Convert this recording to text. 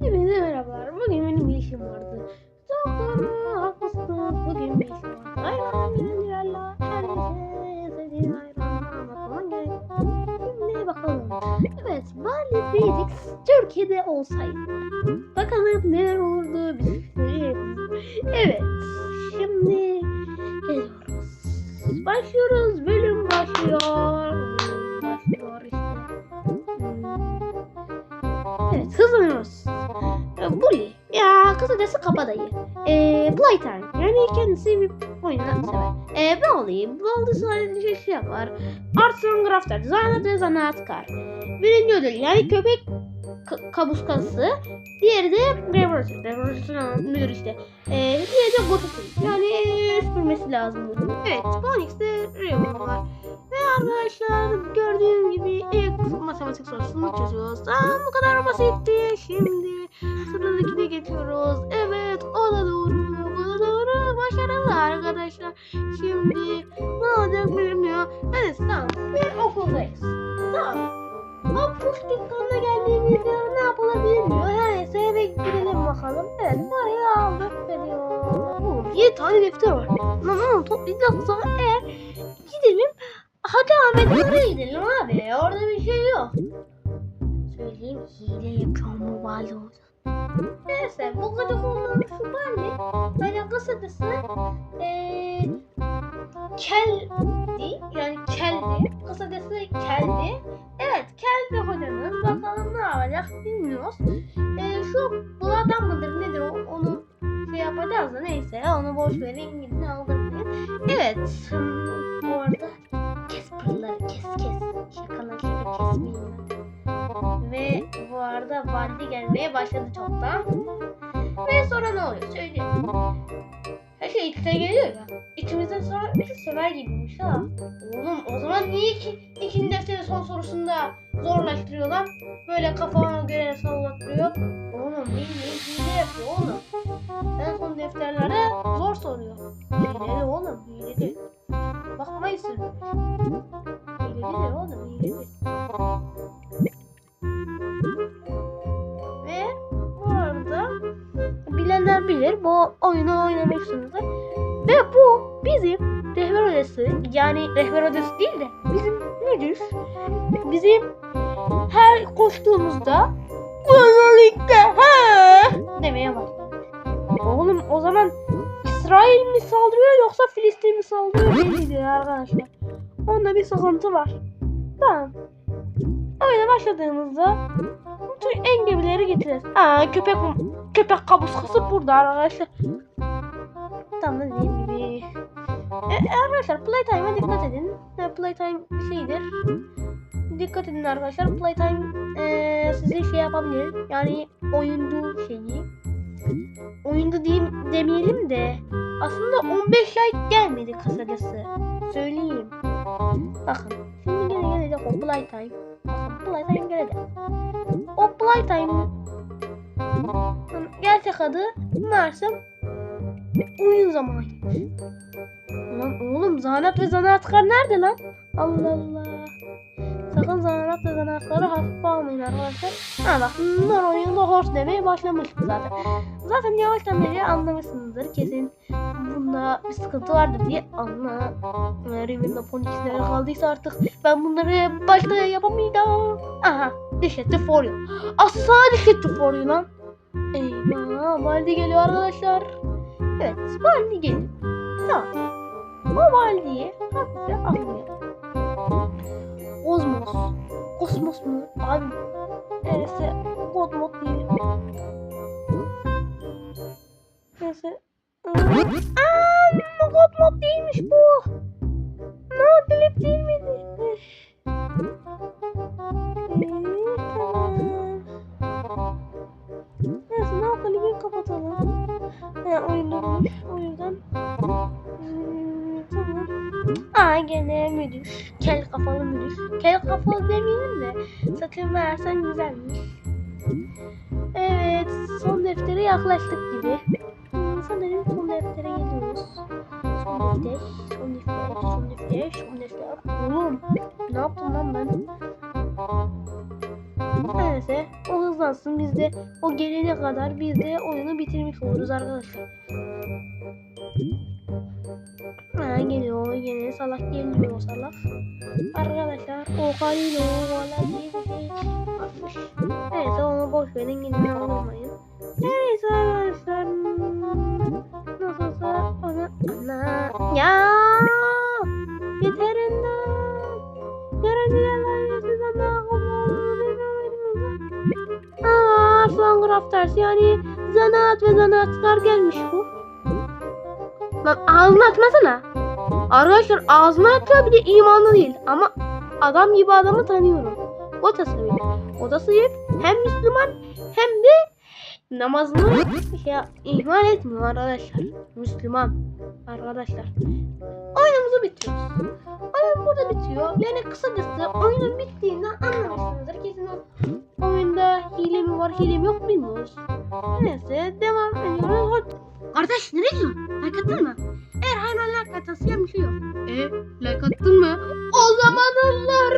Hepinize merhabalar. Bugün benim bir işim vardı. Doğru, haklısınız. Bugün bir işim vardı. Hayran gönüllerle herkese sevdiğin hayranı anlatmam gerek. Şimdi bakalım. Evet, Bali Basics Türkiye'de olsaydı. Bakalım neler olurdu biz söyleyeyim. Evet, Evet hızlanıyoruz. Ee, Bully ya kısacası kabadayı. Ee, Playtime yani kendisi bir oyunu sever. Ee, Brawley, Brawley sadece şey yapar. Arts and Crafter, zanaat ve zanaatkar. Birinci ödül yani köpek kabuskası. Diğeri de Revolution. Revolution müdür işte. Ee, diğeri de Gotusu. Yani ee, süpürmesi lazım bunu. Evet, Phoenix'te Revolution var. Ve arkadaşlar gördüğünüz matematik sorusunu çözüyoruz. Aa, bu kadar basitti. Şimdi sıradakine geçiyoruz. Evet o da doğru. Bu da doğru. Başarılı arkadaşlar. Şimdi ne olacak bilmiyor. Evet tamam. Ve okuldayız. Tamam. Ama push dükkanına geldiğimizde ne yapılabilir diyor. Her neyse eve gidelim bakalım. Evet parayı aldık veriyor. Oğlum 7 tane defter var. Lan oğlum toplayacaksa eğer gidelim Hadi Ahmet oraya gidelim abi. Orada bir şey yok. Söyleyeyim hile yapıyorum mobile orada. Neyse bu kadar kullanmış şu bende. Böyle kısadısı eee keldi yani keldi. Kısadısı keldi. Evet keldi hocamız. Bakalım ne yapacak bilmiyoruz. Eee şu buladan mıdır nedir o, onu şey yapacağız da neyse onu boş verin gidin aldırmayın. Evet. hmm, Ve bu arada Baldi gelmeye başladı çoktan. Ve sonra ne oluyor söyleyeyim. Her şey içten geliyor ya. İçimizden sonra bir sever gibiymiş ha. Oğlum o zaman niye ki ikinci defterin son sorusunda zorlaştırıyorlar? Böyle kafama göre sallattırıyor. Oğlum bildiğin hile yapıyor oğlum. En son defterlere zor soruyor. Hileli oğlum hileli. Bakmayın sırrı. Hileli de oğlum hileli. Bilenler bilir bu oyunu oynamışsınızdır. Ve bu bizim rehber odası yani rehber odası değil de bizim müdür bizim her koştuğumuzda böylelikle he demeye başladı. Oğlum o zaman İsrail mi saldırıyor yoksa Filistin mi saldırıyor belli değil arkadaşlar. Onda bir sıkıntı var. Tamam. Öyle başladığımızda bütün engebileri getiririz. Aa köpek köpek kabuskası burada arkadaşlar. Tam da dediğim gibi. E, arkadaşlar playtime'a dikkat edin. E, playtime şeydir. Dikkat edin arkadaşlar. Playtime e, size şey yapabilir. Yani oyuncu şeyi. Oyunda diyeyim, demeyelim de aslında 15 ay gelmedi kasacası. Söyleyeyim. Bakın. Şimdi gene gelecek o playtime. Bakın playtime gelecek. O playtime gerçek adı Mersem oyun zamanı. Lan oğlum zanaat ve zanaatkar nerede lan? Allah Allah. Sakın zanaat ve zanaatkarı hafife almayın arkadaşlar. Ha bak bunlar oyunda horse demeye başlamıştı zaten. Zaten yavaştan beri anlamışsınızdır kesin. Bunda bir sıkıntı vardır diye anla. Evimde ponikisler kaldıysa artık ben bunları başta yapamayacağım. Aha. Dişetti for you. Asla dişetti for you lan. Eyvah. Baldi geliyor arkadaşlar. Evet. Baldi geliyor. Tamam. O Baldi'yi hafifçe atlayalım. Ozmos. Kosmos mu? Abi. Neresi? God değil. Neyse. Aaa God mod değilmiş bu. No delete değil miydi? Aa gene müdür. Kel kafalı müdür. Kel kafalı demeyelim de sakın versen güzelmiş. Evet son deftere yaklaştık gibi. Sanırım son deftere geliyoruz. Son defter, son defter, son defter, son defter. Oğlum ne yaptım lan ben? Neyse o hızlansın biz de o gelene kadar biz de oyunu bitirmiş oluruz arkadaşlar. Ha geliyor yine salak geliyor salak. Arkadaşlar o haliyle o valla diye bir şey atmış. Neyse onu boş verin yine yorulmayın. Aa, Arslan Crafters yani zanaat ve zanaatkar gelmiş bu. Lan ağzını açmasana. Arkadaşlar ağzını açıyor bir de imanlı değil. Ama adam gibi adamı tanıyorum. O sayık. O sayık. Hem Müslüman hem de namazını şey, ihmal etmiyor arkadaşlar. Müslüman arkadaşlar. Oyunumuzu bitiriyoruz. Oyun burada bitiyor. Yani kısacası oyunun bittiğinde anlamışsınızdır. Kesin oyunda hile mi var hile mi yok bilmiyoruz. Neyse devam ediyoruz. Hadi. Kardeş nereye gidiyorsun? Like attın mı? Eğer like atasıyan bir şey yok. E like attın mı? O zaman Allah